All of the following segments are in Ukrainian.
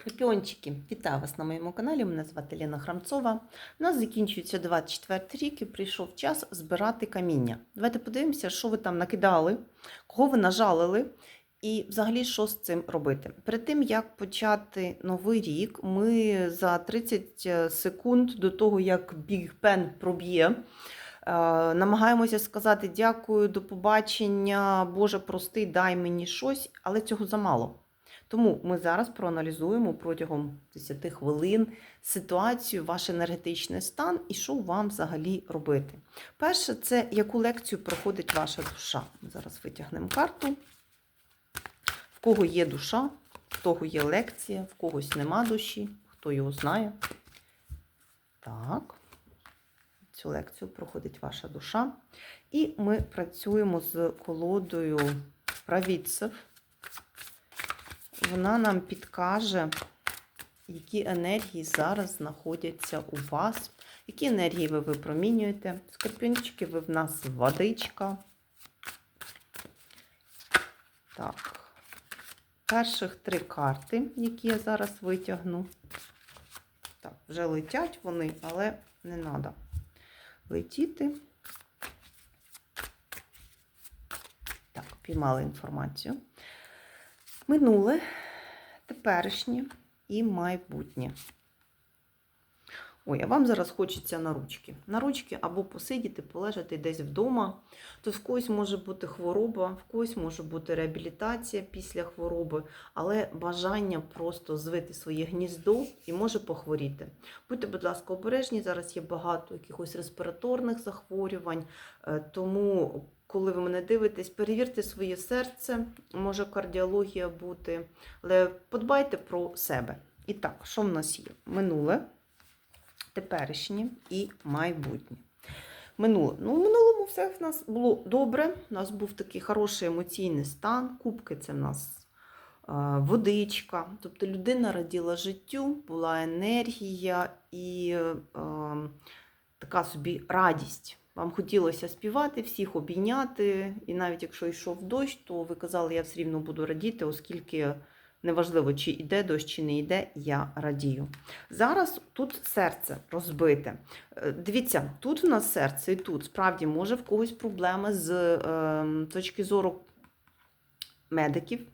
Скорпіончики, вітаю вас на моєму каналі. Мене звати Лена Храмцова. У нас закінчується 24 рік і прийшов час збирати каміння. Давайте подивимося, що ви там накидали, кого ви нажалили, і взагалі що з цим робити. Перед тим як почати новий рік, ми за 30 секунд до того, як Біг Бен проб'є. е, Намагаємося сказати дякую, до побачення, Боже, прости, дай мені щось, але цього замало. Тому ми зараз проаналізуємо протягом 10 хвилин ситуацію, ваш енергетичний стан і що вам взагалі робити. Перше, це яку лекцію проходить ваша душа. Ми зараз витягнемо карту. В кого є душа, в того є лекція, в когось нема душі, хто його знає. Так. Цю лекцію проходить ваша душа. І ми працюємо з колодою правіцев вона нам підкаже, які енергії зараз знаходяться у вас, які енергії ви випромінюєте. Скорпіончики, ви в нас водичка. Так. Перших три карти, які я зараз витягну. Так, вже летять вони, але не треба летіти. Так, піймали інформацію минуле, теперішнє і майбутнє. Ой, а вам зараз хочеться на ручки. На ручки або посидіти, полежати десь вдома. То в когось може бути хвороба, в когось може бути реабілітація після хвороби, але бажання просто звити своє гніздо і може похворіти. Будьте, будь ласка, обережні, зараз є багато якихось респіраторних захворювань, е, тому коли ви мене дивитесь, перевірте своє серце, може кардіологія бути, але подбайте про себе. І так, що в нас є? Минуле, теперішнє і майбутнє. Минуле. Ну, в минулому все в нас було добре. У нас був такий хороший емоційний стан. Кубки це в нас е, водичка. Тобто людина раділа життю, була енергія і е, така собі радість. Вам хотілося співати, всіх обійняти, і навіть якщо йшов дощ, то ви казали, я все рівно буду радіти, оскільки неважливо, чи йде дощ, чи не йде, я радію. Зараз тут серце розбите. Е, Дивіться, тут у нас серце і тут справді може в когось проблеми з е, точки зору медиків.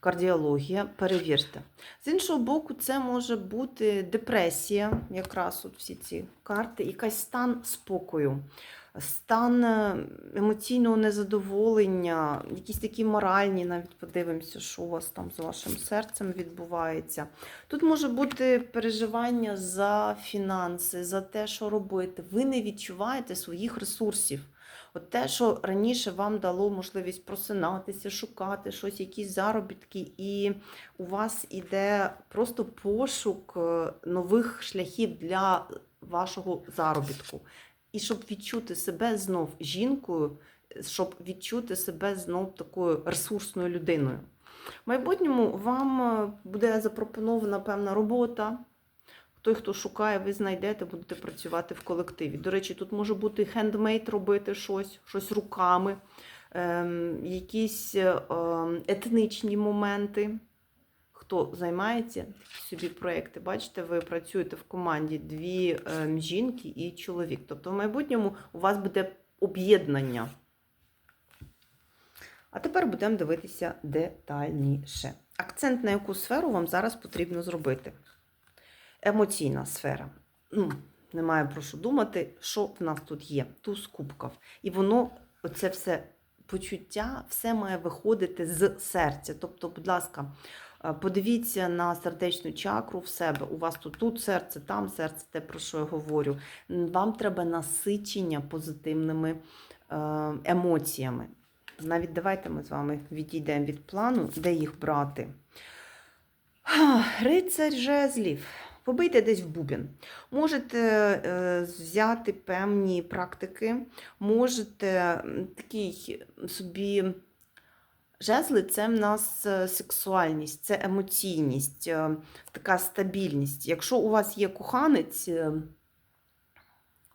Кардіологія, перевірте. З іншого боку, це може бути депресія, якраз от всі ці карти, якийсь стан спокою, стан е, емоційного незадоволення, якісь такі моральні, навіть подивимося, що у вас там з вашим серцем відбувається. Тут може бути переживання за фінанси, за те, що робити. Ви не відчуваєте своїх ресурсів. От те, що раніше вам дало можливість просинатися, шукати щось, якісь заробітки, і у вас іде просто пошук е, нових шляхів для вашого заробітку. І щоб відчути себе знов жінкою, щоб відчути себе знов такою ресурсною людиною. В майбутньому вам е, буде запропонована певна робота. Той, хто шукає, ви знайдете, будете працювати в колективі. До речі, тут може бути хендмейд робити щось, щось руками, ем, якісь е, ем, етнічні моменти. Хто займається собі проєкти, бачите, ви працюєте в команді дві ем, жінки і чоловік. Тобто, в майбутньому у вас буде об'єднання. А тепер будемо дивитися детальніше. Акцент на яку сферу вам зараз потрібно зробити емоційна сфера. Ну, Немає про що думати, що в нас тут є. Туз кубків. І воно, оце все почуття, все має виходити з серця. Тобто, будь ласка, е, подивіться на сердечну чакру в себе. У вас тут тут серце, там серце, те, про що я говорю. Вам треба насичення позитивними е, емоціями. Навіть давайте ми з вами відійдемо від плану, де їх брати. Рицарь жезлів. Побийте десь в бубен. Можете е, взяти певні практики, можете такий собі. Жезли це в нас е, сексуальність, це емоційність, е, така стабільність. Якщо у вас є коханець е,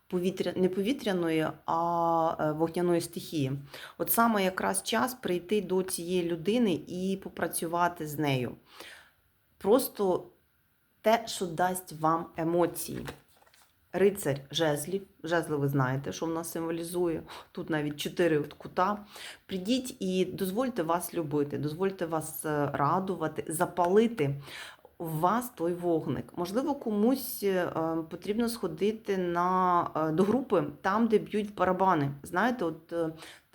повітря, не повітряної, а вогняної стихії, от саме якраз час прийти до цієї людини і попрацювати з нею. Просто те, що дасть вам емоції. Рицарь жезлів, жезли ви знаєте, що в нас символізує. Тут навіть чотири кута. Придіть і дозвольте вас любити, дозвольте вас е, радувати, запалити в вас той вогник. Можливо, комусь е, потрібно сходити на, е, до групи там, де б'ють барабани. Знаєте, от е,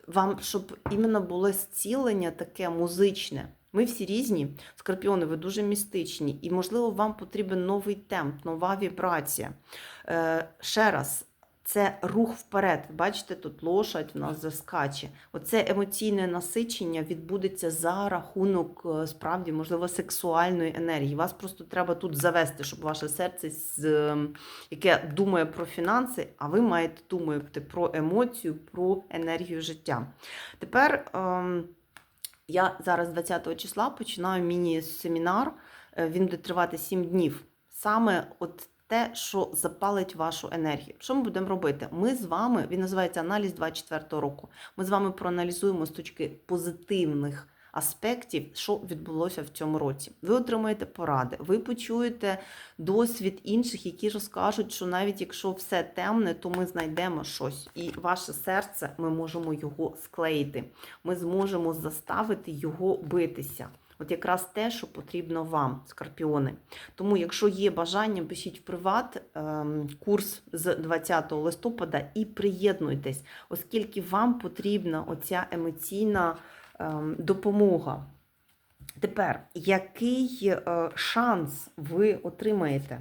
вам, щоб іменно було зцілення таке музичне. Ми всі різні, скорпіони, ви дуже містичні, і, можливо, вам потрібен новий темп, нова вібрація. Е, ще раз, це рух вперед. Бачите, тут лошадь у нас заскаче. Оце емоційне насичення відбудеться за рахунок е, справді, можливо, сексуальної енергії. Вас просто треба тут завести, щоб ваше серце, е, яке думає про фінанси, а ви маєте думати про емоцію, про енергію життя. Тепер. Я зараз 20 числа починаю міні-семінар. Е, Він буде тривати 7 днів. Саме от те, що запалить вашу енергію. Що ми будемо робити? Ми з вами, він називається аналіз 24 року. Ми з вами проаналізуємо з точки позитивних аспектів, що відбулося в цьому році. Ви отримаєте поради, ви почуєте досвід інших, які розкажуть, що навіть якщо все темне, то ми знайдемо щось. І ваше серце ми можемо його склеїти. Ми зможемо заставити його битися. От якраз те, що потрібно вам, скорпіони. Тому, якщо є бажання, пишіть в приват ем, курс з 20 листопада і приєднуйтесь, оскільки вам потрібна оця емоційна ем, допомога. Тепер, який е, шанс ви отримаєте?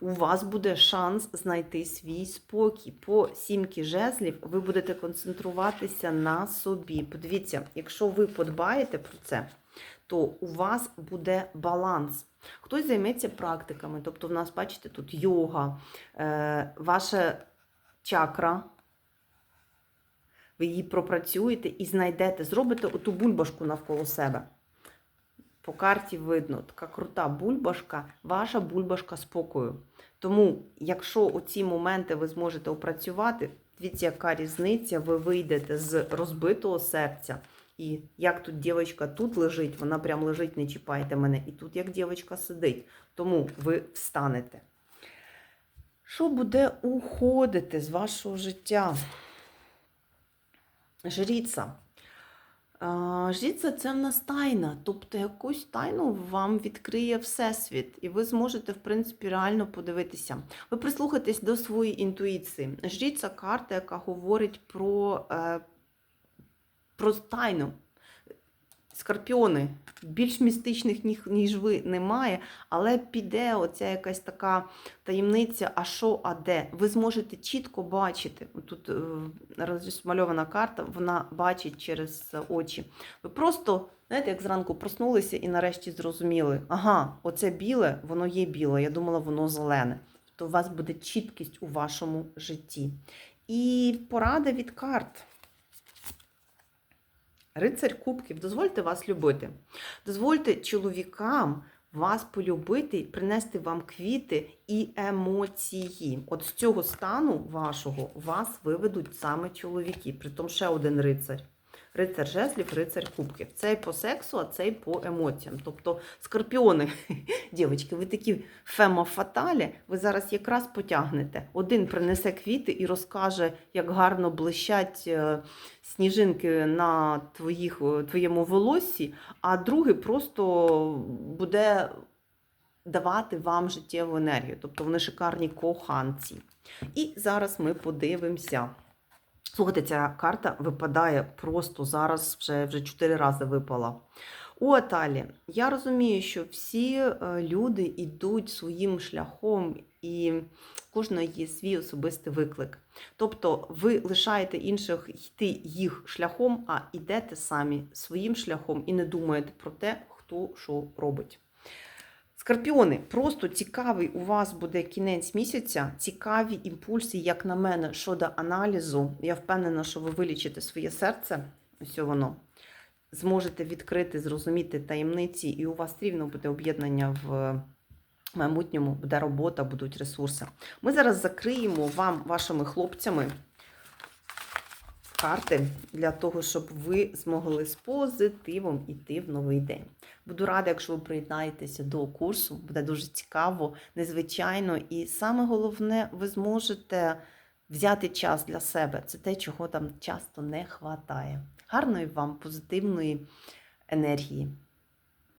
У вас буде шанс знайти свій спокій. По сімки жезлів ви будете концентруватися на собі. Подивіться, якщо ви подбаєте про це, то у вас буде баланс. Хтось займеться практиками, тобто в нас, бачите, тут йога, е, ваша чакра. Ви її пропрацюєте і знайдете, зробите оту бульбашку навколо себе. По карті видно, така крута бульбашка, ваша бульбашка спокою. Тому, якщо у ці моменти ви зможете опрацювати, дивіться, яка різниця, ви вийдете з розбитого серця. І як тут дівчинка тут лежить, вона прям лежить, не чіпайте мене. І тут як дівчинка сидить. Тому ви встанете. Що буде уходити з вашого життя? Жріця. А, Жріця це в нас тайна, тобто якусь тайну вам відкриє Всесвіт, і ви зможете, в принципі, реально подивитися. Ви прислухайтесь до своєї інтуїції. Жріця карта, яка говорить про, е, про тайну. Скорпіони більш містичних, ніж- ви, немає, але піде оця якась така таємниця, а що, а де. Ви зможете чітко бачити. Тут е, розмальована карта, вона бачить через очі. Ви просто, знаєте, як зранку проснулися і нарешті зрозуміли, ага, оце біле, воно є біле, я думала, воно зелене. То у вас буде чіткість у вашому житті. І порада від карт. Рицарь Кубків, дозвольте вас любити. Дозвольте чоловікам вас полюбити, принести вам квіти і емоції. От з цього стану вашого вас виведуть саме чоловіки. Притом ще один рицар. Рицар жезлів, рицар кубків. Цей по сексу, а цей по емоціям. Тобто скорпіони, дівчатки, ви такі фема-фаталі, ви зараз якраз потягнете. Один принесе квіти і розкаже, як гарно блищать е, сніжинки на твоїх, е, твоєму волоссі, а другий просто буде давати вам життєву енергію. Тобто вони шикарні коханці. І зараз ми подивимося. Слухайте, ця карта випадає просто зараз, вже вже чотири рази випала. У Аталі, я розумію, що всі е, люди йдуть своїм шляхом, і кожного є свій особистий виклик. Тобто ви лишаєте інших йти їх шляхом, а йдете самі своїм шляхом і не думаєте про те, хто що робить. Скорпіони, просто цікавий у вас буде кінець місяця, цікаві імпульси, як на мене, щодо аналізу. Я впевнена, що ви вилічите своє серце, ось воно, зможете відкрити, зрозуміти таємниці, і у вас рівно буде об'єднання в майбутньому, буде робота, будуть ресурси. Ми зараз закриємо вам, вашими хлопцями, карти для того, щоб ви змогли з позитивом йти в новий день. Буду рада, якщо ви приєднаєтеся до курсу. Буде дуже цікаво, незвичайно. І саме головне, ви зможете взяти час для себе. Це те, чого там часто не вистачає. Гарної вам позитивної енергії.